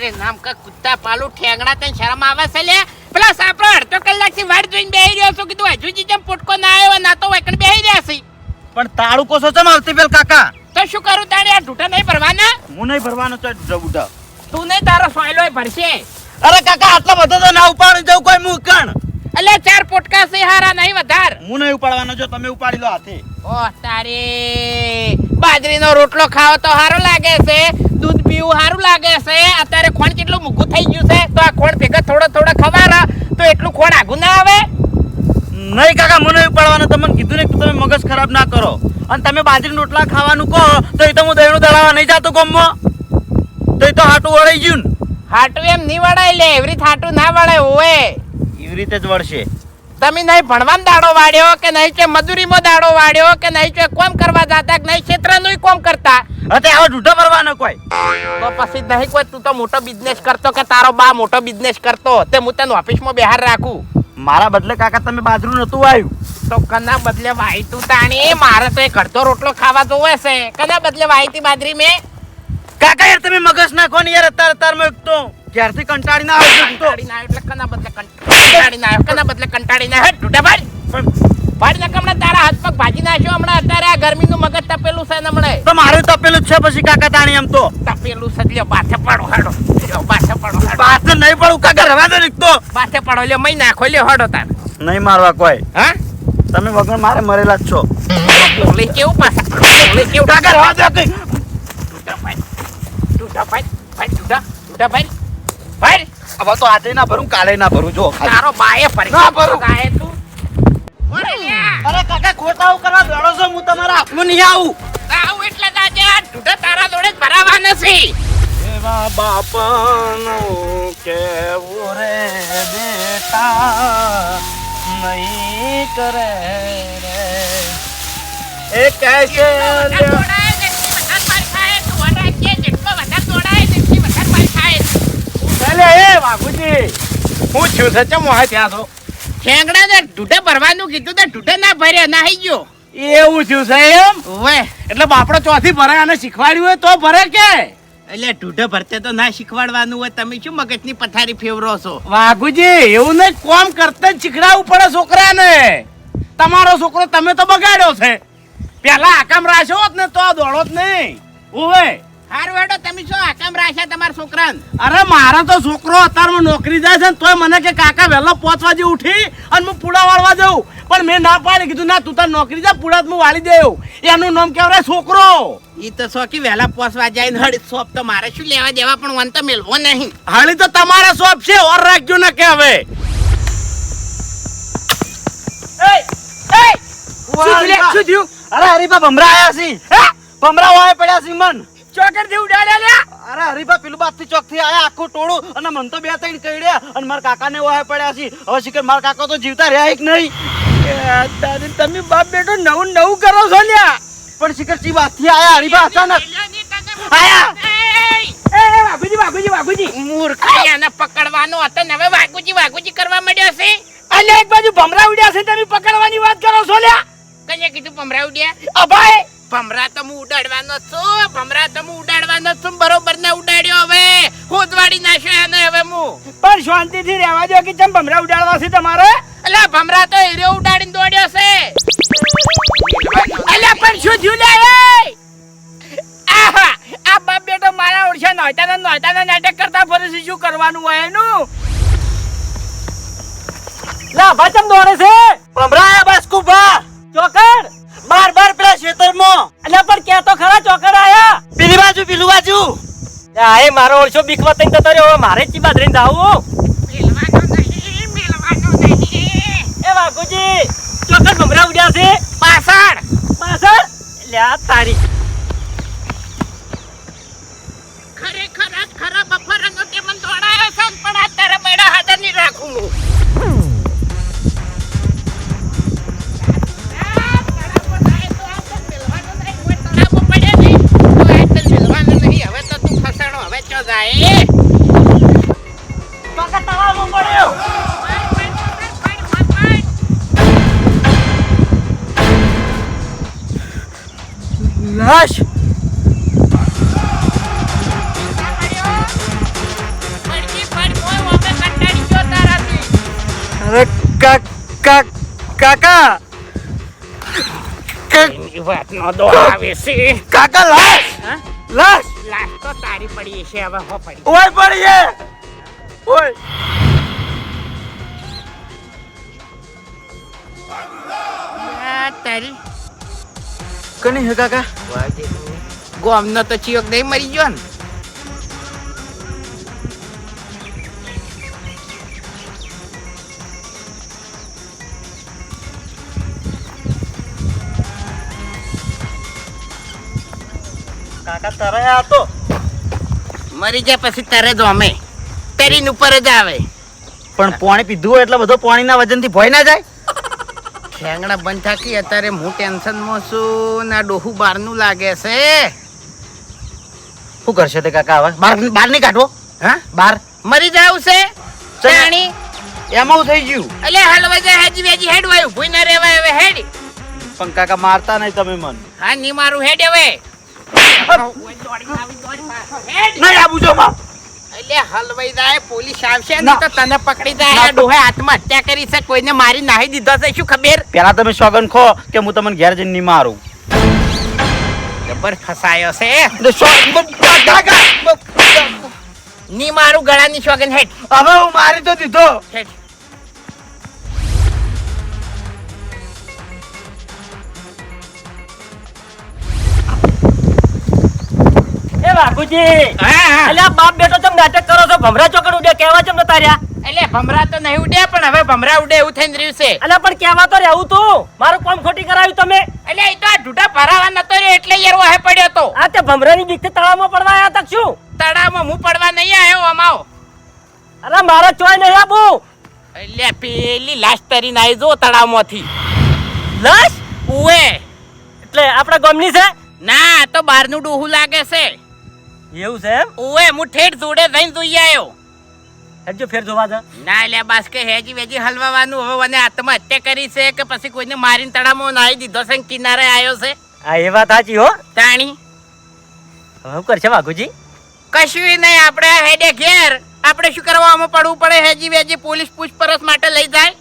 તેરે નામ કા કુત્તા પાલું ઠેંગડા તને શરમ આવે છે લે? પેલા સાપરો અડધો કલાકથી વાટ જોઈને બેહી રહ્યો છું કીધું હજુ જી જેમ પોટકો ના આવ્યો ના તો એકણ બેહી રહ્યા છે. પણ તાળું કોસો ચમ આવતી પેલ કાકા? તો શું કરું તાણે આ ઢૂઠા નહીં ભરવાના? હું નહીં ભરવાનો છે ઢૂઠા તું નહીં તારો સોયલો ભરશે. અરે કાકા આટલો બધો તો ના ઉપાડી જવું કોઈ મુકણ? એટલે ચાર પોટકા છે હારા નહીં વધાર. હું નહીં ઉપાડવાનો જો તમે ઉપાડી લો હાથે. ઓ તારે. બાજરીનો રોટલો ખાવો તો સારું લાગે છે દૂધ પીવું સારું લાગે છે. અત્યારે ખોણ કેટલું મૂકું થઈ ગયું છે તો આ ખોણ ભેગા થોડો થોડો ખવારા તો એટલું ખોણ આગું ના આવે? નહીં કાકા મને ઉપાડવાનો તમને કીધું ને કે તમે મગજ ખરાબ ના કરો. અને તમે બાજરી રોટલા ખાવાનું કહો તો એ તો હું દહીંનું દળાવા નહીં જાતો ગમમાં. તો એ તો હાટું વળાઈ ગયું હાટું એમ નહીં વળાય લે એવી રીતે હાટું ના વળાય હોય. એવી રીતે જ વળશે. તમે નહીં ભણવામાં દાડો વાળ્યો કે નહીં કે મજૂરીમાં દાડો વાળ્યો કે નહીં કે કોમ કરવા જાતા કે નહીં ક્ષેત્રનું કોમ કરતા? હવે આવો ઢૂઢો ભરવાનો કોઈ. તો પછી નહીં કોઈ તું તો મોટો બિઝનેસ કરતો કે તારો બા મોટો બિઝનેસ કરતો? તે હું તને ઓફિસમાં બહાર રાખું. મારા બદલે કાકા તમે બાજરું નતું આવ્યું તો કના બદલે વાઈ તું તાણી? મારે તો એક અડધો રોટલો ખાવા જોવે છે. કના બદલે વાહીતી બાજરી મેં? કાકા યાર તમે મગજ નાખો ને યાર અત્યારે અત્યારમાં તો ક્યારથી કંટાળી ના આવ્યો તો કંટાળી ના એટલે કના બદલે કંટાળી ના આવ્યો કના બદલે કંટાળી ના આવ્યો ઢૂંઢા ભાઈ. ભાઈ ના હમણાં તારા હાથ પગ ભાજી નાખ્યો હમણાં અત્યારે આ ગરમીનું મગજ તપેલું છે ને હમણાં. તો મારું તપેલું છે પછી કાકા તાણી એમ તો. તપેલું છે લ્યો બાથે પડો હાડો. લ્યો બાથે પડો પાછળ નહીં પડું કાકા રવા દો નીકતો બાથે પડો લ્યો મય નાખો લ્યો હાડો તાર. નહીં મારવા કોઈ. હા? તમે વગર મારે મરેલા જ છો. બોલે કેવું પાછા? બોલે કેવું? કાકા રવા દે કઈ. ટૂટા ભાઈ. ટૂટા ભાઈ ભાઈ ટૂટા ટૂટા ભાઈ. ભાઈ હવે તો આજે ના ભરું કાલે ના ભરું જો તારો બાએ ફરી ના ભરું. ગાય તું. અરે કાકા ખોટા કરવા દોડો છો હું તમારા હાથમાં નહીં આવું. આવું એટલે જ આજે તારા જોડે જ ભરાવા નથી એવા બાપનું કેવું રે બેટા નહીં કરે રે. એ કહેશે વધારે દોડાય ને એટલી વધારે માર ખાય તું વધારે કે જેટલો વધારે દોડાય ને એટલી વધારે માર અલે એ બાપુજી હું છું સચમ વાહ ત્યાં તો ઠેંગડા ને ઢૂઢે ભરવાનું કીધું તો ઢૂઢે ના ભર્યા ના ગયો. એવું થયું છે એમ? ઓવે. એટલે બાપડો ચોથી ભરાય અને શીખવાડ્યું હોય તો ભરે કે? એટલે ઢૂઢે ભરતે તો ના શીખવાડવાનું હોય તમે શું મગજની પથારી ફેવરો છો? વાઘુજી એવું નહીં કોમ કરતા જ શીખડાવવું પડે છોકરાને. તમારો છોકરો તમે તો બગાડ્યો છે. પેલા આકામ રાખ્યો જ ને તો આ દોડો જ નહીં. ઓવે. હારું હેડો તમે શું આકામ રાખ્યા તમારા છોકરાને. અરે મારા તો છોકરો અત્યારમાં નોકરી જાય છે ને તોય મને કે કાકા વહેલો પાંચ વાગે ઉઠી અને હું પૂડા વાળવા જાઉં. પણ મેં ના પાડી કીધું ના તું તાર નોકરી જા પૂડા હું વાળી દેવું એનું નામ કેવરાય છોકરો. ઈ તો સોકી વહેલા પોસવા જાય ને હળી સોપ તો મારે શું લેવા દેવા પણ વન તો મેળવો નહીં. હાલી તો તમારા શોપ છે ઓર રાખજો ને કે હવે. શું થયું? અરે હરીબા ભમરા આયા છે. હે? ભમરા વાય પડ્યા છે મન. ચોકરથી ઉડાડ્યા લ્યા. અરે હરીબા પેલું બાપથી ચોકથી આયા આખું ટોળું. અને મન તો બે ત્રણ કઈડ્યા. અને મારા કાકાને વાય પડ્યા છે. હવે શીખર મારા કાકા તો જીવતા રહ્યા કે નહીં. તમે બાપ બેટો નવું નવું કરો છો લ્યા. પણ શીખર ચી બાતથી આયા હરીબા અચાનક. આયા. એ વાઘુજી વાઘુજી વાઘુજી. મૂર્ખાઈ પકડવાનો હતો ને હવે વાઘુજી વાઘુજી કરવા માંડ્યા છે? અને એક બાજુ ભમરા ઉડ્યા છે તમે પકડવાની વાત કરો છો લ્યા. કઈ કીધું ભમરા ઉડ્યા? અભાઈ ભમરા તો હું ઉડાડવાનો છું ભમરા તો હું ઉડાડવાનો છું બરોબર ને ઉડાડ્યો હવે. ખોદવાડી નાખ્યો એને હવે હું. પણ શાંતિથી રહેવા દો કે ચમ ભમરા ઉડાડવા છે તમારે? અલા ભમરા તો હીરો ઉડાડીને દોડ્યો છે. અલા પણ શું થયું લે એ? આહા આ બાપ બેટો મારા ઓળખે નોયતાના નોયતાના નાટક કરતા ફરે છે શું કરવાનું હોય એનું? લા ભાચમ દોડે છે? ભમરા બસ કુભા ઓળશો બીકવા તઈને જતો રહ્યો મારે જ બાદરીને નહીં એ વાઘુજી ચોકડ ભમરા ઉડ્યા છે. પાછળ પાછળ લ્યા તારી કાકા! એની વાતનો દો આવે છે. કાકા લાશ? લાશ! લાશ તો તારી પડી છે હવે હો પડી. ઓય પડી છે! ઓય! તારી. કની હે કાકા? ગોમનો તો. ચિયોક નહીં મરી ગયો ને. કાકા તરે આ તો મરી જાય પછી તરે જો અમે. તેરી ઉપર જ આવે. પણ પાણી પીધું હોય એટલે બધો પાણીના વજનથી ભય ના જાય? ઠેંગણા બંધ થાકી અત્યારે હું ટેન્શનમાં છું ના ડોહું બહારનું લાગે છે. શું કરશે તે કાકા હવે? બાર બાર નહીં કાઢવો? હા? બાર મરી જાવ છે. જાણી એમાં થઈ ગયું. એટલે હલવા જાય હાજી વેજી હેડ વાયું ભૂઈ ના રેવાય હવે હેડ. પણ કાકા મારતા નહીં તમે મન. હા નહીં મારું હેડ હવે. નહીં આબુ જો માં. એટલે હલવાઈ જાય પોલીસ આવશે ને તો તને પકડી જાય. ડોહે આત્મહત્યા કરી છે. કોઈને મારી નાહી દીધો છે. શું ખબર? પેલા તમે સોગન ખો કે હું તમને ઘેર જઈને નહીં મારું. જબર ફસાયો છે. ની મારું ગળાની સોગન હેડ હવે હું મારી તો દીધો. બાપુજી. અલ્યા બાપ બેટો ચમ નાટક કરો છો ભમરા ચોકડ ઉડે કેવા ચમ નતા રહ્યા એટલે ભમરા તો નહીં ઉડે પણ હવે ભમરા ઉડે એવું થઈને રહ્યું છે. અલ્યા પણ કેવા તો રહેવું તું? મારું કામ ખોટી કરાવ્યું તમે. એટલે એ તો આ ઢૂઢા ભરાવા નતો રહ્યો એટલે યાર વાહે પડ્યો તો. આ તે ભમરાની બીકથી તળાવમાં પડવા આયા તક શું? તળાવમાં હું પડવા નહીં આવ્યો અમાવ. અરે મારા ચોય નહીં આબુ એટલે પેલી લાશ તરી આવી જો તળાવમાંથી. લાશ? ઉવે. એટલે આપણા ગામની છે? ના તો બહારનું ડોહું લાગે છે. એવું છે એમ? ઉવે હું ઠેઠ જોડે જઈને જોઈ આવ્યો હજુ ફેર જોવા જા. ના એટલે બસ કે હેજી વેજી હલવાવાનું હવે મને આત્મહત્યા કરી છે કે પછી કોઈને મારીને તળાવમાં નાહી દીધો છે કિનારે આવ્યો છે? આ એ વાત સાચી હો. તાણી? હવે શું કરશે વાઘુજી? કશું નહીં આપણે હેડે ઘેર. આપણે શું કરવામાં પડવું પડે? હેજી વેજી પોલીસ પૂછપરછ માટે લઈ જાય?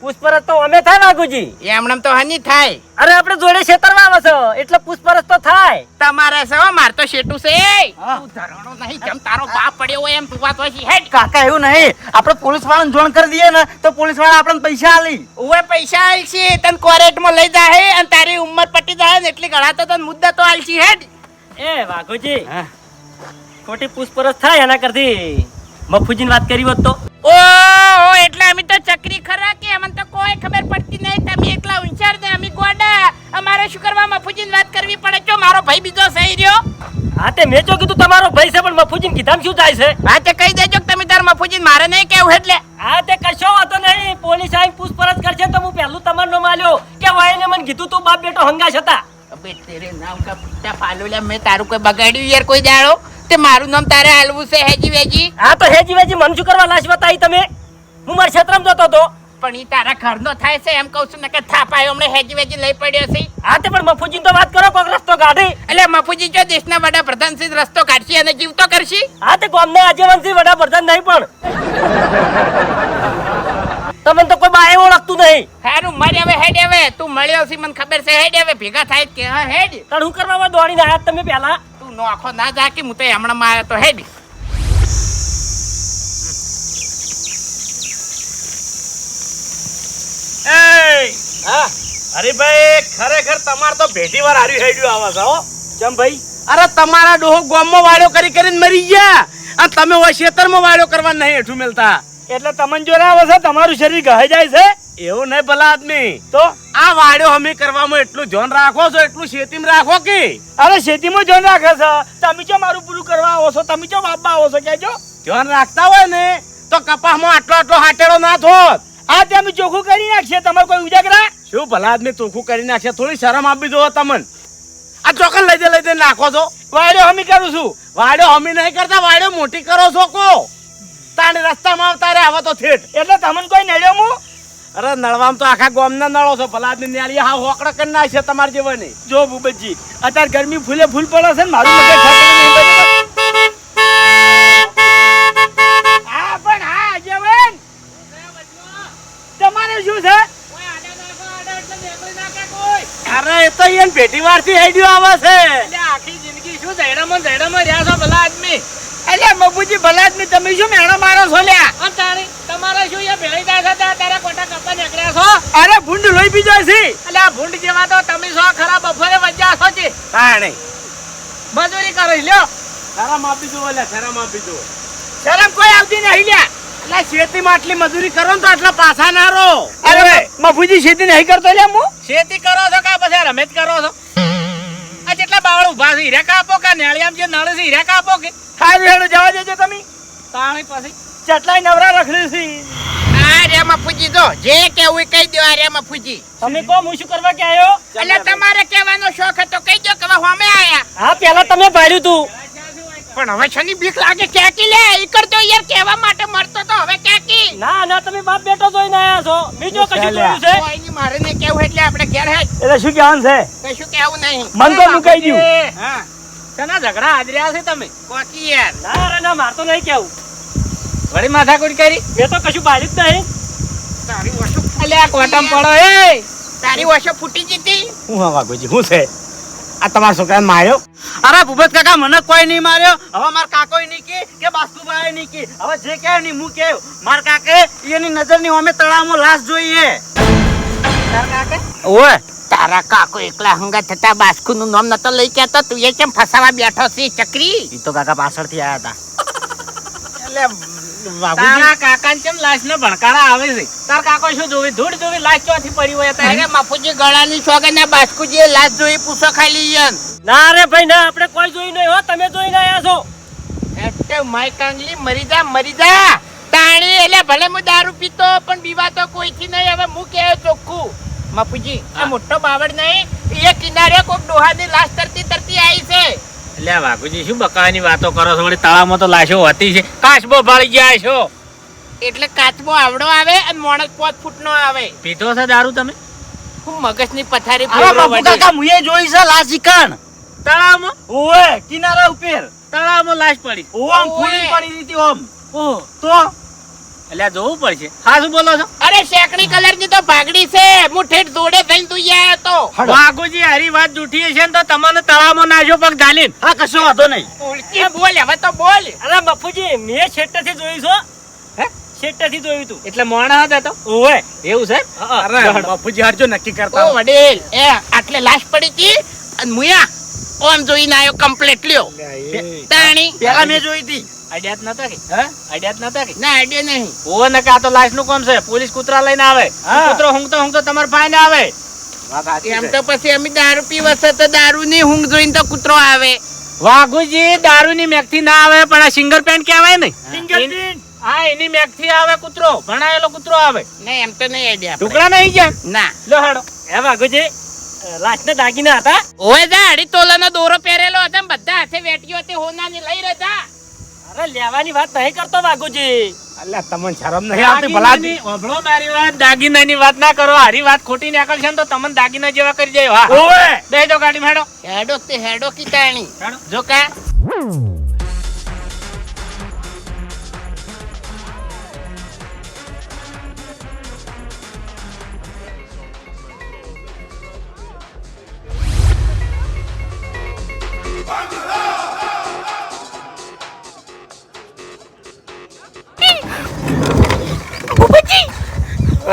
પૂછપરછ તો અમે થાય વાઘુજી. એમણે તો હની થાય. અરે આપણે જોડે ખેતરમાં આવે છે એટલે પુષ્પરસ તો થાય. તમારે છે હો, માર તો શેટું છે. ધરાણો નહીં કેમ તારો બાપ પડ્યો હોય એમ તું વાત હોય. હેડ. કાકા એવું નહીં. આપણે પોલીસ વાળાને જોણ કરી દઈએ ને તો પોલીસવાળા આપણને પૈસા આલી ઉવે પૈસા આલશી તન કોરેટમાં લઈ જાય અને તારી ઉંમર પટી જાય ને એટલી ગળા તો તને મુદ્દા તો આલશી હેડ. એ વાઘુજી. ખોટી પૂછપરછ થાય એના કરતી મફુજીની વાત કરી હોત તો. ઓ એટલે અમે તો ચકરી ખરા કે અમને તો કોઈ ખબર પડતી નહીં. તમે એકલા ઉંચાર દે અમે ગોડા. અમારે શું કરવા મફુજીન વાત કરવી પડે? છો મારો ભાઈ બીજો સહી રહ્યો. હા તે મેં જો કીધું તમારો ભાઈ છે પણ મફુજીને કીધામ શું થાય છે? હા તે કહી દેજો કે તમે તાર મફુજીન મારે નહીં કેવું એટલે. હા તે કશો વાતો નહીં. પોલીસ આવીને પૂછપરછ કરશે તો હું પહેલું તમારનો માલ્યો. કે વાયને મને કીધું તું બાપ બેટો હંગાશ હતા. અબે તેરે નામ કા પિતા પાલોલા મેં તારું કોઈ બગાડ્યું યાર કોઈ દાડો? તે મારું નામ તારે હાલવું છે હેજી વેજી? હા તો હેજી વેજી મન શું કરવા લાશ બતાવી તમે? હું મારા ક્ષેત્રમાં જતો હતો પણ ઈ તારા ઘરનો થાય છે એમ કહું છું ને કે થાપાયો હમણાં હેજી વેજી લઈ પડ્યો છે. હા તે પણ મફુજી તો વાત કરો કોક રસ્તો કાઢી. એટલે મફુજી જો દેશના વડાપ્રધાન શ્રી રસ્તો કાઢશી અને જીવતો કરશી? હા તે ગામના વડા વડાપ્રધાન નહીં પણ. તમને તો કોઈ બાએ ઓળખતું નહીં. હારું મારી હવે હેડ હવે. તું મળ્યો છે મને ખબર છે હેડ હવે. ભેગા થાય કે હા હેડ. તણ હું કરવા દોડીને આયા તમે પહેલા? તું નોખો ના જાકી હું તો હમણાં માં આવ્યો તો હેડ. અરે ભાઈ ખરેખર તમારે તો ભેટી વાર હાર્યું હેડ્યું આવે છે હો. કેમ ભાઈ? અરે તમારા ડોહો ગોમમાં વાળ્યો કરી કરીને મરી ગયા. અને તમે હોય ખેતરમાં વાળ્યો કરવા નહીં હેઠું મેલતા. એટલે તમને જોડે આવે છે તમારું શરીર ગહાઈ જાય છે? એવું નહીં ભલા આદમી. તો? આ વાળ્યો હમી કરવામાં એટલું ધ્યાન રાખો છો એટલું શેતીમાં રાખો કે? અરે ખેતીમાં જોન રાખે છે. તમે ચો મારું પૂરું કરવા આવો છો તમે ચો વાપવા આવો છો કહેજો. ધ્યાન રાખતા હોય ને તો કપાસમાં આટલો આટલો હાટેડો ના થોત. આ તે અમે ચોખ્ખું કરી નાખીએ તમારે કોઈ ઉજાગરા? શું ભલા આદમી ચોખ્ખું કરી નાખશે થોડી શરમ આપી દો તમને. આ ચોકન લઈ દે લઈ દે નાખો છો. વાડ્યો હમી કરું છું. વાડ્યો હમી નહીં કરતા વાડ્યો મોટી કરો છો કો. તાણી રસ્તામાં આવતા રે આવા તો થેટ એટલે તમને કોઈ નડ્યો હું અરે નળવામ તો આખા ગોમના નળો છો, ભલા આદમી ન્યાળી હા હોકડા કરી છે તમારે જેવાની. જો ભૂપતજી, અત્યારે ગરમી ફૂલે ફૂલ પડે છે ને, મારું મગજ તમારે શું છે? અરે, એ તો એને પેટીવારથી હેડ્યું છે. આખી જિંદગી શું ધૈડામાં ધૈડામાં રહ્યા છો, ભલા એટલે મબુજી ભલા આદમી તમે શું મેણો મારો છો લ્યા? તારી તમારે શું યા ભેળી છે? ત્યાં તારા કોટા કપા નીકળ્યા છો? અરે ભૂંડ લોહી પી જાય છે. એટલે આ ભૂંડ જેવા તો તમે છો ખરા બફરે વજ્યા છો જી. તાણે. મજૂરી કરો લ્યો. શરમ આપી દો એટલે શરમ આપી દો શરમ કોઈ આવતી નહીં લ્યા. એટલે ખેતીમાં આટલી મજૂરી કરો ને તો આટલા પાછા ના રહો. અરે મફુજી ખેતી નહીં કરતો લે હું? ખેતી કરો છો કા પછી રમેત કરો છો? આ જેટલા ઊભા છે હીરા કાપો કે નેળિયામ જે નળ છે હીરા કાપો કે? સારું હેડો જવા દેજો તમે. તાણી પછી? ચટલાઈ નવરા રખડી છે. આ રે મફુજી જે કેવું કહી દો આ રે મફુજી તમે કહો હું શું કરવા કે આવ્યો એટલે તમારે કહેવાનો શોખ હતો કહી દો કે અમે આયા. હા પેલા તમે પાડ્યું તું. પણ હવે શની બીક લાગે? કેકી લે? ઈકર તો યાર કહેવા માટે મરતો તો હવે કેકી ના ના તમે બાપ બેટો જોઈને આયા છો. બીજો કશું જોયું છે? કોઈ ની મારે ને કેવું એટલે આપણે ઘેર હે એટલે શું કહેવાનું છે? કશું કેવું નહીં. મન તો મુકાઈ ગયું. હા. તના ઝઘડા હાજર્યા છે તમે? કોકી યાર? ના રે ના મારતો નહીં કેવું વળી માથાકૂટ કરી? મેં તો કશું પાડ્યું જ નહીં. તારી વશો અલ્યા કોટમ પડો એ. તારી વશો ફૂટી જીતી હું હા વાઘોજી હું છે? આ તમારા છોકરાને માર્યો? અરે ભૂપત કાકા મને કોઈ નહીં માર્યો. હવે માર કાકોય નહીં કે કે બાસ્કુભાઈ નહીં કે હવે જે કહે નહીં હું કહે. માર કાકે એની નજરની અમે તળાવમાં લાશ જોઈએ. ઓય તારા કાકો એકલા હંગા થતા બાસ્કુ નું નામ નતો લઈ કેતો તું એ કેમ ફસાવા બેઠો છે ચકરી? એ તો કાકા પાછળથી આયા હતા. એટલે તારા કાકા લાશ નો ભણકારા આવે છે? તાર કાકો શું જોવી? ધૂળ જોવી લાશ ચોથી પડી હોય? તારે માફુજી ગળાની છોગે ને બાસ્કુજી લાશ જોઈ પૂછો ખાલી યન ના રે ભાઈ ના આપણે કોઈ જોયું નહીં હો. તમે જોઈને આયા છો. એટલે માય કાંગલી મરી જા મરી જા. તાણી એટલે ભલે હું દારૂ પીતો પણ બીવા તો કોઈથી નહીં. હવે હું કહે ચોખ્ખું? માપુજી આ મોટો બાવળ નહીં. એ કિનારે કોઈક ડોહાની લાશ તરતી તરતી આવી છે. એટલે આ વાઘુજી શું બકાવાની વાતો કરો છો? વળી તળાવમાં તો લાશો હતી છે. કાચબો ભાળી ગયા છો. એટલે કાચબો આવડો આવે અને મોણસ પોત ફૂટનો આવે. પીધો છે દારૂ તમે? હું મગજની પથારી ફેરવો બાપુ વળી. કાકા મુએ જોઈ છે લાશ ઈકણ તળાવમાં? ઓય કિનારા ઉપર. તળાવમાં લાશ પડી. ઓમ ફૂલી પડી હતી ઓમ. ઓહો. તો? એટલે જોવું પડશે. હા શું બોલો છો? અરે શેકડી કલરની તો ભાગડી છે. હું ઠેઠ જોડે થઈને તું આવ્યો તો. વાઘુજી હારી વાત જૂઠી છે ને તો તમને તળાવમાં નાજો પગ ઢાલીન હા કશો વાંધો નહીં. ઉલટી બોલ હવે તો બોલ. અરે બાપુજી મેં છેટેથી જોયું છો. હે? છેટેથી જોયું તું. એટલે મોણા હતા તો? ઓવે. એવું છે? અરે બાપુજી હરજો નક્કી ઓ કરતા વડીલ એ આટલે લાશ પડી હતી? અને મુયા ઓમ જોઈને આવ્યો કમ્પ્લીટ લ્યો તાણી. પેલા મેં જોઈ હતી. અડ્યાત નતા કે? હે? અડ્યાત નતા કે? ના આઈડિયા નહીં. ઓ ને કા તો લાશનું કામ છે. પોલીસ કૂતરા લઈને આવે. કૂતરો હુંગતો હુંગતો તમાર ભાઈ ને આવે એમ તો પછી અમે દારૂ પીવા છે તો દારૂ ની હુંગ જોઈને તો કૂતરો આવે. વાઘુજી દારૂ ની મેઘથી ના આવે પણ આ સિંગર પેન્ટ કહેવાય ને? ફિંગરપ્રિન્ટ હા એની મેઘથી આવે કૂતરો. ભણાયેલો કૂતરો આવે. નહીં એમ તો નહીં આઈડિયા ટુકડા નહીં ગયા? ના. લો હાડો હે વાઘુજી લાશના દાગીના હતા? ઓય દા અઢી તોલાનો દોરો પહેરેલો હતો ને બધા હાથે વેટીઓ હતી હોનાની લઈ રહ્યા અરે લેવાની વાત નહીં કરતો વાઘુજી. અલ્યા તમને શરમ નહીં આવતી ભલા દાગીનાની- મારી વાત દાગીનાની વાત ના કરો. હારી વાત ખોટી નીકળશે ને તો તમને દાગીના જેવા કરી જાય હા. દઈ દો ગાડી હેડો હેડો તે હેડો કીટાણી હેડો. જો કા.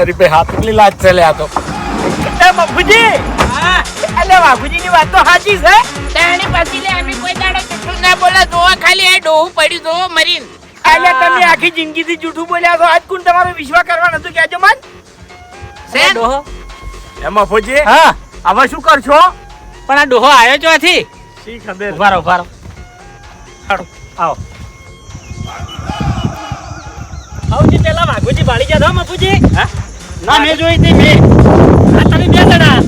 અરે ભાઈ હાથ પેલી લાજ ચાલે આ તો. એ બાપુજી અલે બાપુજી ની વાત તો સાચી છે. તાણી પછી લે અમે કોઈ દાડો જૂઠું ના બોલે. જોવા ખાલી એ ડોહું પડ્યું દો મરીન. અલે તમે આખી જિંદગી થી જૂઠું બોલ્યા છો. આજ કોણ તમારો વિશ્વાસ કરવા નતું કહેજો મન. શેન? ડોહો. એ બાપુજી હા. હવે શું કરશો? પણ આ ડોહો આવ્યો ચોથી શી ખબર? ઉભારો ઉભારો આવો. સૌથી પેલા વાઘુજી ભાળી ગયા બાપુજી. ના મેં જોઈ હતી મેં. આ તમે બે જણા.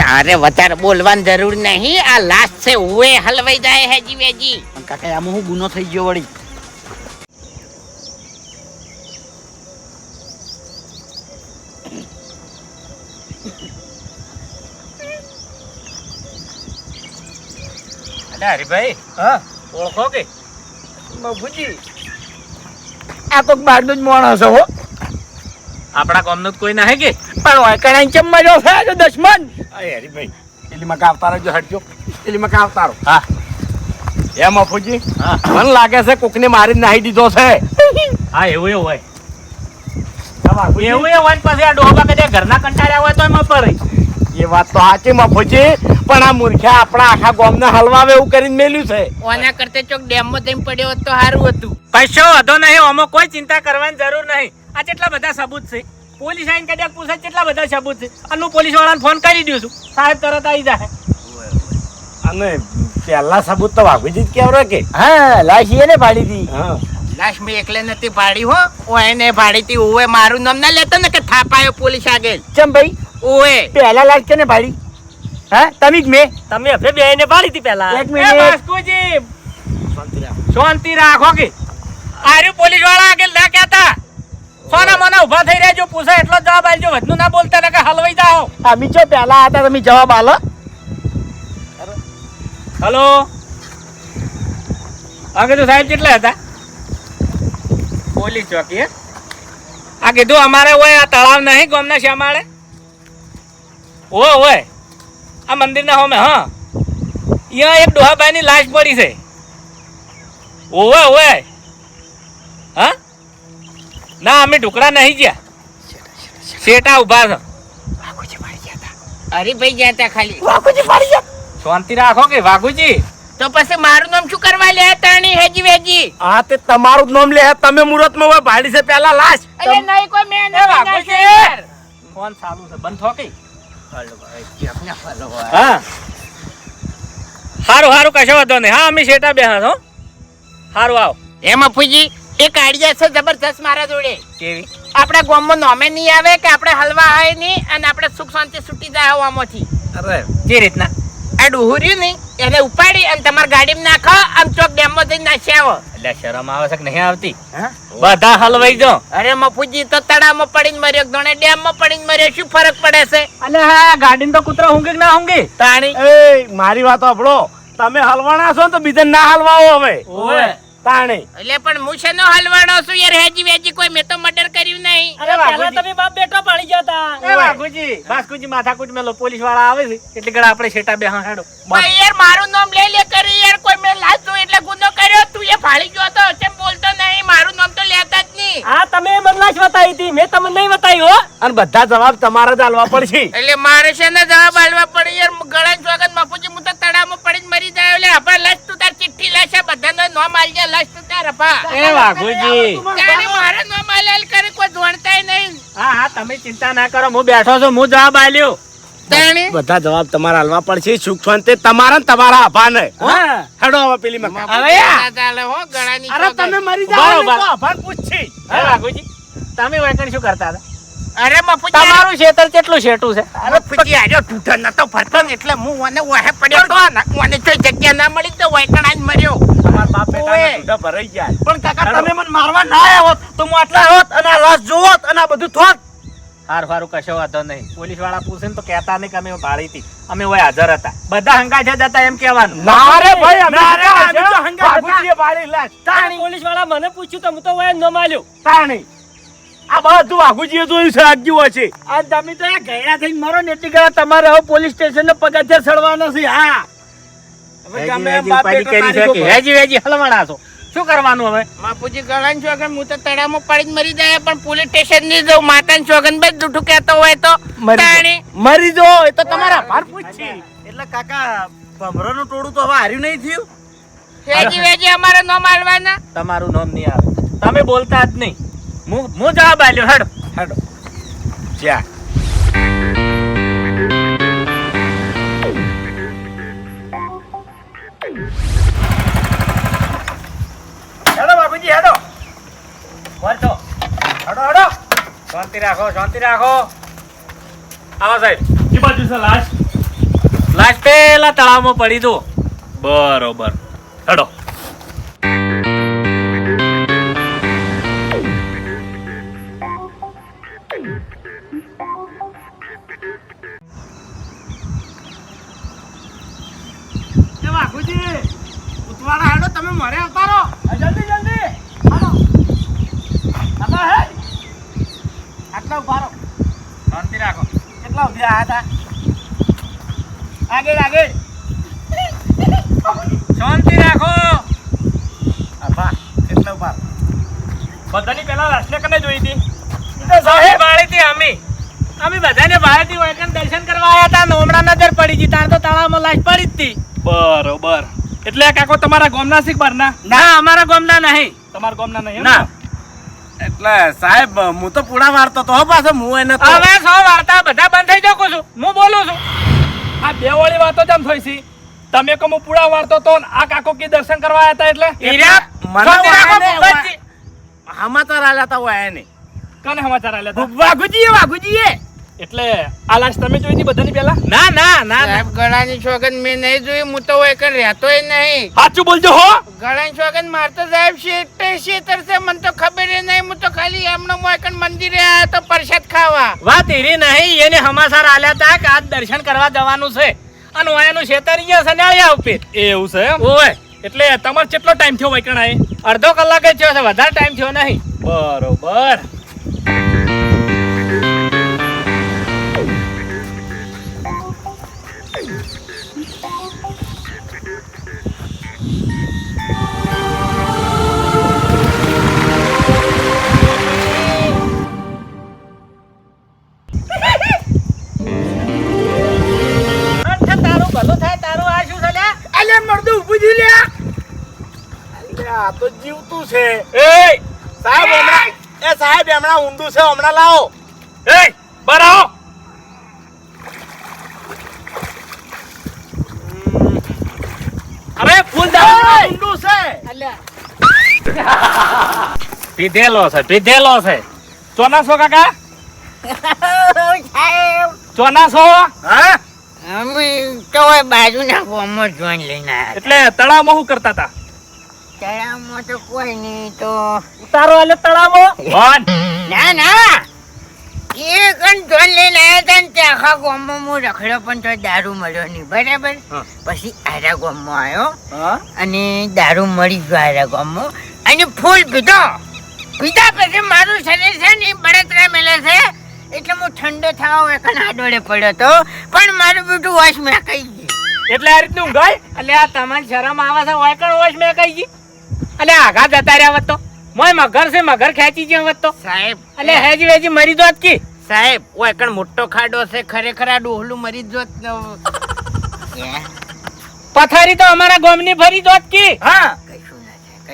તારે વધારે બોલવાની જરૂર નહીં. આ લાસ્ટ છે ઉવે હલવાઈ જાય હે જી વેજી. કાકા આમાં હું ગુનો થઈ ગયો વળી. અરે હરીભાઈ હા? ઓળખો કે? બાપુજી આ તો બહારનું જ માણસ હો. આપણા ગામનું તો કોઈ ના હે કે? પણ વાયકણા ચમ મર્યો છે જો દશમન? અરે હરીભાઈ એલી મકા આવતા જો હટજો. એલી મકા આવતા હા. એ મફુજી મન મને લાગે છે કોકને મારી નાહી દીધો છે. હા એવું એવું હોય. એવું એ હોય પછી આ ડોહા કદાચ ઘરના કંટાળ્યા હોય તો એમાં પર એ વાત તો સાચી મફુજી. પણ આ મૂર્ખ્યા આપણા આખા ગામને હલવાવે એવું કરીને મેલ્યું છે. ઓના કરતા ચોક ડેમમાં જઈને પડ્યો હોત તો સારું હતું. કશો વાંધો નહીં આમાં કોઈ ચિંતા કરવાની જરૂર નહીં. આ કેટલા બધા સબૂત છે? પોલીસ આઈને કદાચ પૂછે કેટલા બધા સબૂત છે? અને હું પોલીસ વાળાને ફોન કરી દઉં છું. સાહેબ તરત આવી જાય અને પહેલા સબૂત તો વાઘુજી જ કેવરો કે. હા લાશ એને પાડી હતી. હા. લાશ મેં એકલે નથી પાડી હો. ઓ એને પાડી હતી ઓએ મારું નામ ના લેતો ને કે થાપાયો પોલીસ આગળ ચમ ભાઈ ઓએ. પહેલા લાશ ને ભાડી? હા? તમે જ મે. તમે હવે બે એને પાડી હતી પહેલા. એક મિનિટ. બાસ્કુજી શાંતિ રાખો. કે. આર્યું પોલીસવાળા આગળ ના કહેતા. સોના મને ઊભા થઈ રહ્યા જો પૂછે એટલો જવાબ આલજો વધુ ના બોલતા ને કે હલવાઈ જાઓ. અમે જો પહેલા હતા તમે જવાબ આલો. હલો? આ કીધું સાહેબ કેટલા હતા? પોલીસ ચોકી હે? આ કીધું અમારે હોય આ તળાવ નહીં ગામના શ્યામાળે. ઓય ઓય આ મંદિરના હોમે હા. અહીંયા એક ડોહાભાઈની લાશ પડી છે. ઓવે ઓવે. હા? ના અમે ઢુકડા નહીં ગયા. શેટા ઊભા છે. હરીભાઈ ગયા હતા ખાલી. શાંતિ રાખો કે વાઘુજી. તો પછી મારું નામ શું કરવા લે તાણી હેજી વેજી? હા તે તમારું જ નામ લે તમે મુહૂર્તમાં માં ભાડી છે પેલા લાશ. અરે નહીં કોઈ મેં એ વાઘુજી! ફોન ચાલુ છે બંધ થો કઈ હા. સારું હારું કશો વાંધો નહીં. હા અમે શેટા બે હો. હારું આવો. એમ અફુજી એક આઈડિયા છે જબરજસ્ત મારા જોડે. કેવી? આપણા ગામમાં નોમે નહીં આવે કે આપણે હલવા આવે નહીં અને આપણે સુખ શાંતિ છૂટી જાય આમાંથી. અરે. જે રીતના? આ ડુહુર્યું નહીં. એને ઉપાડી અને તમારી ગાડીમાં નાખો આમ ચોક ડેમમાં જઈને નાસી આવો. એટલે શરમ આવે છે કે નહીં આવતી? બધા હલવાઈ જો અરે મફુજી તો તળાવમાં પડીને મર્યો ધોણે ડેમમાં પડીને મર્યો. શું ફરક પડે છે? અને હા ગાડીમાં તો કૂતરા ઊંઘે ના ઊંઘે? તાણી. એ મારી વાત સાંભળો. તમે હલવાના છો તો બીજા ના હલવાઓ હવે. ઓવે. તાણે. એટલે પણ હું નો હલવાડો છું યાર હેજી વેજી કોઈ મેં તો મર્ડર કર્યું નહીં. અરે પહેલા તમે બાપ બેટો પાડી ગયા હતા એ વાઘુજી વાઘુજી માથાકૂટ મેલો પોલીસવાળા આવે છે. એટલે ગળા આપણે છેટા બે હા હેડો ભાઈ યાર મારું નામ લે લે કરી યાર કોઈ મેં લાજ એટલે ગુનો કર્યો તું એ ફાળી ગયો તો કેમ બોલતો નહીં? મારું નામ તો લેતા જ નહીં. હા તમે મને લાશ બતાવી હતી. મેં તમને નહીં બતાવી હો. અને બધા જવાબ તમારા જ આલવા પડશે. એટલે મારે છે ને જવાબ આલવા પડે યાર ગળા સ્વાગત બાપુજી હું તો તળાવમાં પડીને મરી જાય એટલે આપણે તાર ચિઠ્ઠી લેશે બધાનો નામ આલજે લસ તું તાર પા એ વાઘુજી. તારે મારે નામ આલેલ કરે કોઈ જોણતાય નહીં. હા હા તમે ચિંતા ના કરો હું બેઠો છું હું જવાબ આલ્યો બધા જવાબ તમારા પણ પડશે સુખ શાંતિ તમારા ને તમારા અભાને હા હેડો હવે પેલી મકા હવે ચાલે હો ગળાની અરે ચોગન. તમે મરી. જાઓ તો અભાન પૂછશે હે વાઘુજી. તમે વેકણ શું કરતા હતા? અરે તમારું ખેતર કેટલું શેટું છે? અરે ફૂટી આજો તૂટો નતો ફરતો એટલે હું મને ઓહે પડ્યો તો મને તો જગ્યા ના મળી તો વૈકણા જ મર્યો. તમારા બાપ બેટાના ઓએ. ભરાઈ ગયા. પણ કાકા તમે મને મારવા ના આવ્યા હોત તો હું આટલા હોત અને આ લાશ જોવત અને આ બધું થોત. હાર હારું કશો વાંધો નહીં. પોલીસવાળા પૂછે ને તો કહેતા નહીં કે અમે ભાળી હતી અમે હોય હાજર હતા. બધા હંગા છે જતા એમ કહેવાનું. ભાઈ અમે હતા. બાપુજીએ લાશ. પોલીસવાળા મને પૂછ્યું તો હું તો વય ન માલ્યો. તાણી. આ બધું વાઘુજીએ જોયું છે આગી છે. આ તમે તો અહીંયા થઈને મરો ને એટલી ઘણા તમારે હવે પોલીસ સ્ટેશન ને પગથિયા ચડવાના છે હા. હવે ગમે એમ બાપ કરી છે તારીખો કે પર. હેજી હલવાના છો. શું કરવાનું હવે? માપુજી ગળાની ચોગન હું તો પડીને મરી જાય પણ પોલીસ સ્ટેશનની જવું માતાની ચોગન બસ જૂઠું કહેતો હોય તો મરી તાણી. જાઓ. મરી જો એ તો તમારા ભાર પૂછશે એટલે કાકા ભમરાનું ટોળું તો હવે હાર્યું નહીં થયું? હેજી વેજી અમારે નો માલવાના તમારું નામ નહીં આવે. તમે બોલતા જ નહીં. હું જવાબ આલ્યો હેડો હેડો. જ્યાં હેડો બાપુજી હેડો. વાંચો. હેડો હેડો. શાંતિ રાખો શાંતિ રાખો. આવો સાહેબ. એ બાજુ છે લાશ. લાશ પેલા તળાવમાં પડી દો બરોબર. હેડો. શાંતિ રાખો. આભા કેટલા ઊભા બધાની પેલા લાસ્ટને કને જોઈ હતી? તો સાહેબ. હતી અમે. અમે બધાને બહારથી વાયકન દર્શન કરવા આવ્યા હતા નોમડા નજર પડી ગઈ. તાર તો તળાવમાં લાશ પડી હતી. બરોબર. એટલે કાકો તમારા ગોમના શીખ ના. અમારા ગામના નહીં. તમારા ગામના નહીં ના. એટલે સાહેબ હું તો પૂરા વારતો તો પાછો હું એને હવે સો વાર્તા બધા બંધ થઈ જાઉં છું. હું બોલું છું. આ બે વાળી વાતો જેમ થઈ છે? તમે કહો હું પૂરા વારતો તો આ કાકો કે દર્શન કરવા આયા હતા એટલે. સમાચાર આલ્યા હતા હોય એને. કને સમાચાર આલ્યા હતા વાઘુજી વાઘુજી એટલે આ લાશ તમે જોઈ હતી બધાની પહેલા? ના ના ના. સાહેબ ગળાની છોગન મેં નહીં જોઈ હું તો એક રહેતોય નહીં. સાચું બોલજો હો. ગળાની છોગન મારતો સાહેબ શેઠે શેતર છે મને તો ખબર નહીં હું તો ખાલી એમનો મોકન મંદિરે આયા તો પ્રસાદ ખાવા. વાત એરી નહીં એને હમાસાર આલ્યા હતા કે આજ દર્શન કરવા જવાનું છે. અને ઓયાનું શેતર અહીંયા સનાળિયા ઉપર એવું છે એમ? ઓય એટલે તમારે કેટલો ટાઈમ થયો વૈકણાએ? અડધો કલાક જ થયો છે વધારે ટાઈમ થયો નહીં. બરોબર. છે. એ સાહેબ હમણાં એ સાહેબ હમણાં ઊંડું છે હમણાં લાવો. એ બરાવો અરે ફૂલ ઊંધું છે. પીધેલો છે પીધેલો છે. ચોનાસો કાકા? ચોનાસો? હા? અમે તો બાજુના ગામમાં જોઈન લઈને એટલે તળાવમાં શું કરતા હતા? તળાવમાં તો કોઈ નહીં તો ઉતારો એટલે તળાવમાં ના ના. એ કણ જોઈન લઈને આવ્યા હતા ને તે આખા ગામમાં હું રખડ્યો પણ તો દારૂ મળ્યો નહીં. બરાબર? પછી આરા ગામમાં આવ્યો અને દારૂ મળી ગયો આરા ગામમાં. અને ફૂલ પીધો. પીધા પછી મારું શરીર છે ને બળતરા મેલે છે. એટલે હું ઠંડો થવા વેકન આડોળે પડ્યો તો. પણ મારું બીજું વોશ મેં કહી ગયું એટલે આ રીતનું ઊંઘાય? એટલે આ તમારી શરમ આવે છે વાયકણ વોશ મેં કહી ગઈ એટલે આઘા જતા રહ્યા વત તો? મોય મગર છે મગર ખેંચી ગયો વત તો? સાહેબ અને હેજી વેજી મરી દોત કી? સાહેબ એકણ મોટો ખાડો છે ખરેખર આ ડોહલું મરી જ જોત પથારી તો અમારા ગોમની ફરી દોત કી? હા.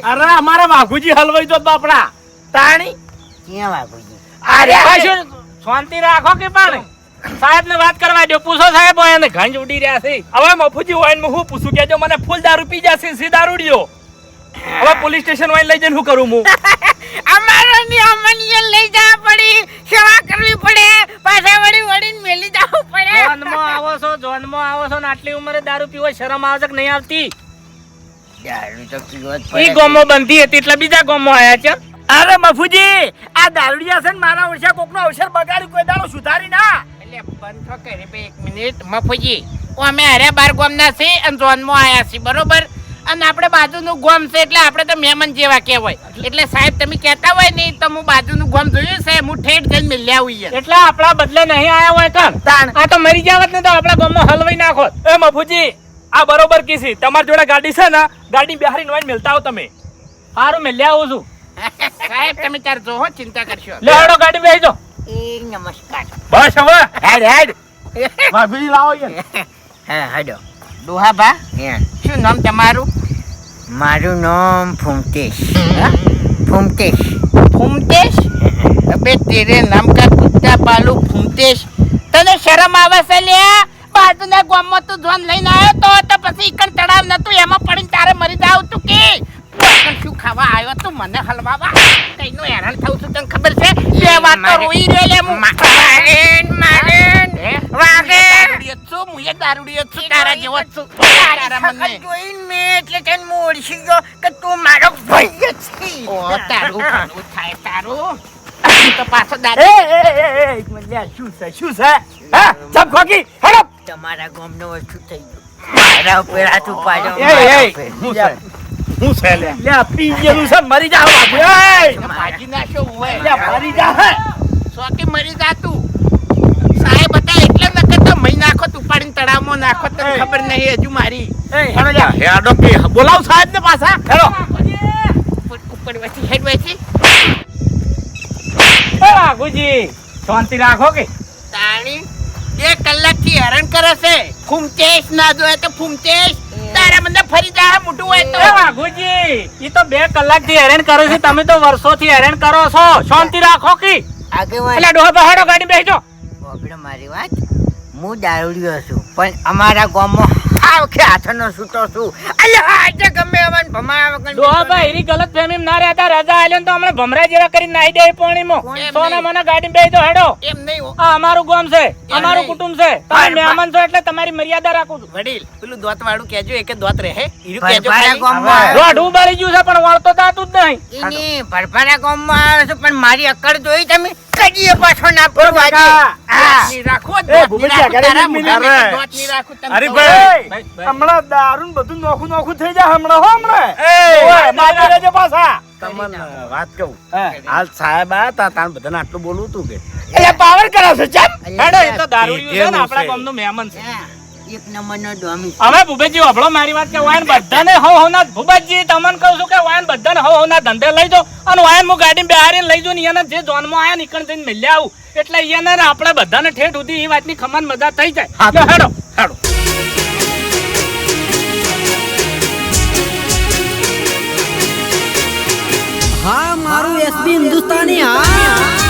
અરે અમારા વાઘુજી હલવાઈ જો બાપડા. તાણી? ક્યાં વાઘુજી? અરે કશું શાંતિ રાખો કે પણ? સાહેબ ને વાત કરવા દો પૂછો સાહેબ હોય ને ઘંજ ઉડી રહ્યા છે. હવે મફુજી હોય હું પૂછું કેજો મને ફૂલ દારૂ પી જશે સી દારૂડિયો હવે પોલીસ સ્ટેશન વાળી લઈ જઈને શું કરું હું? અમારો ની અમનીએ લઈ જવા પડી સેવા કરવી પડે પાછા વળી વળીને મેલી જવું પડે. જોનમાં આવો છો જોનમાં આવો છો ને આટલી ઉંમરે દારૂ પીવો શરમ આવે છે કે નહીં આવતી? દારૂ તો પીવો જ ઈ ગોમો બંધી હતી એટલે બીજા ગોમો આયા છે. અરે મફુજી આ દારૂડિયા છે ને મારા ઓછા કોકનો અવસર બગાડી કોઈ દારૂ સુધારી ના. એટલે બંધ થો કરી બે એક મિનિટ. મફુજી અમે હરે બાર ગોમના છે અને જોનમાં આયા છે બરોબર? અને આપણે બાજુનું ગોમ છે એટલે આપણે તો મહેમાન જેવા કહેવાય. એટલે સાહેબ તમે કહેતા હોય ને તો હું બાજુનું ગોમ જોયું છે હું ઠેઠ જઈને મિલ્યા આવું એટલે આપણા બદલે નહીં આવ્યા હોય કામ તાણ. આ તો મરી જાવત ને તો આપણા ગોમમાં હલવાઈ નાખો. એ મફુજી આ બરોબર કીસી તમારી જોડે ગાડી છે ને ગાડી બિહારી વાઈન મિલતા હો તમે. સારું મેં આવું છું. સાહેબ તમે તાર જોહો ચિંતા કરશો. લે હડો ગાડી બેહી જો નમસ્કાર. બસ હવે. હેડ હેડ. ભાભી લાવો યાર હા હડો. ડોહાબા શું નામ તમારું? મારું નામ ફૂમતેશ ફૂમતેશ ફૂમતેશ અબે તેરે નામ કા કુત્તા પાલુ ફૂમતેશ તને શરમ આવે છે લ્યા બાજુના ગામમાં તું જોન લઈને આવ્યો તો તો પછી ઈકણ તળાવ નતું એમાં પડીને તારે મરી જાવ તું કે? શું ખાવા આવ્યો તું મને હલવાવા? કઈનું હેરાન થઉં છું તને ખબર છે? બે વાત તો રોઈ રે લે હું? મારેન મારેન વાગે દારૂડિયો દારૂડી છું તારા જેવો જ છું. તારા મને જોઈને મે એટલે તને મોડશી ગયો કે તું મારો ભાઈ જ છે. ઓ તારું ભલું થાય તારું? તો પાછો દારૂ એ એ એ એક મિનિટ યાર શું છે શું છે? હા ચપ ખોકી હેડો તમારા ગામનો વસ્તુ થઈ ગયું. મારા ઉપર હાથ ઉપાડ્યો એ એ હું છે? હું છે લે. લે પી ગયેલું છે મરી જા બાપુ એ ભાજી નાખ્યો હોય લે મરી જા હે. મરી જાતું સાહેબ હતા એટલે નકર તો મહી નાખો તું તળાવમાં નાખો તને ખબર નહીં હજુ મારી. હેડો કે બોલાવ સાહેબ ને પાછા. હેડો. ઉપર શાંતિ રાખો કે. તાણી બે કલાકથી હેરાન કરે છે. ફૂમતેશ ના જોયે તો ફૂમતેશ તારા મને ફરી જાય મોટું હોય તો. વાઘુજી ઈ તો બે કલાકથી હેરાન કરો છે. તમે તો વર્ષોથી હેરાન કરો છો. શાંતિ રાખો કે. આગેવાન. એટલે ડોહા બહાડો ગાડી બેસજો. મારી વાત. હું દારૂડિયો છું. પણ અમારા ગામમાં હાવ કે હાથનો છૂટો છું. અલ્યા આજે ગમે એવાને ભમાયા વગર ડોહા ભાઈ એની ગલત ફેમી ના રહેતા રાજા આલ્યો તો હમણાં ભમરા જેવા કરી નાઈ દે પાણીમાં. સોના મને ગાડી બેસજો હેડો. એમ નહીં આ અમારું ગામ છે અમારું કુટુંબ છે. તમે. મહેમાન છો એટલે તમારી મર્યાદા રાખું છું. વડીલ પેલું દોત વાળું કેજો એક દોત રહે ઈરું કેજો રોઢું બળી ગયું છે પણ વળતો તાતું જ નહીં. એની ભરભરા ગામમાં આવ્યો છે પણ મારી અક્કડ જોઈ તમે? કડીએ પાછો ના પડવા દે રાખો, અરે. ભાઈ. હમણાં બધું નોખું નોખું થઈ જાય હમણાં હો હમણાં. મારી રહેજો પાછા. તમને વાત કહું. હાલ સાહેબ આયા તા તાણ બધાને આટલું બોલવું તું કે? એટલે પાવર કરાવશે ચમ. હેડો એ તો દારૂડિયું છે ને આપણા છે. મહેમાન છે. એક નંબરનો ડોમી અમે ભૂપેજી અભળો મારી વાત કે વાયન બધાને હો હો ના ભૂપેજી તમને કહું છું કે વાયન બધાને હો હોના ધંધે લઈ જાઓ. અને વાયન હું ગાડી બેહારીને લઈ જાઉં ને એને જે જોનમાં આયા નીકળ જઈને મળ્યા આવું. એટલે એને ને આપણે બધાને ઠેઠ સુધી એ વાતની ખમાન મજા થઈ જાય. હેડો. હેડો. હા મારું એસબી હિન્દુસ્તાની હા.